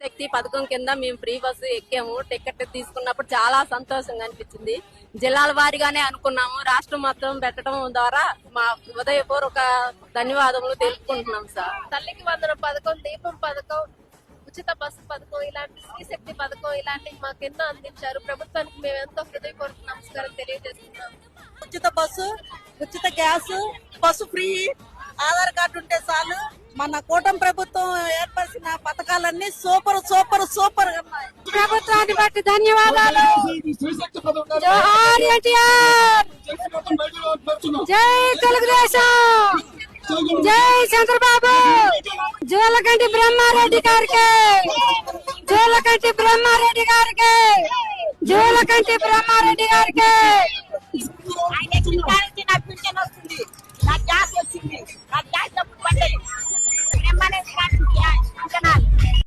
శక్తి పథకం కింద మేము ఫ్రీ బస్సు ఎక్కాము. టికెట్ తీసుకున్నప్పుడు చాలా సంతోషంగా అనిపించింది. జిల్లాల వారీగానే అనుకున్నాము. రాష్ట్రం మొత్తం పెట్టడం ద్వారా మా హృదయపూర్వక ధన్యవాదములు తెలుపుకుంటున్నాం సార్. తల్లికి వందనం పథకం దీపం పథకం ఉచిత బస్సు పథకం ఇలాంటి స్త్రీ శక్తి పథకం ఇలాంటివి మాకు ఎన్నో అందించారు. ప్రభుత్వానికి మేము ఎంతో హృదయపూర్వక నమస్కారం తెలియజేస్తున్నాం. ఉచిత బస్సు ఉచిత gas bus free Aadhaar card ఉంటే చాలు. మన కూటమి ప్రభుత్వం పథకాలన్నీ సూపర్ సూపర్ సూపర్ ప్రభుత్వాన్ని బట్టి ధన్యవాదాలు. జై తెలుగుదేశం. జై చంద్రబాబు. జోలకంటి బ్రహ్మారెడ్డి గారికి. జోలకంటి బ్రహ్మారెడ్డి గారికి. జోలకంటి బ్రహ్మారెడ్డి గారికి. నాకు గ్యాస్ వచ్చింది.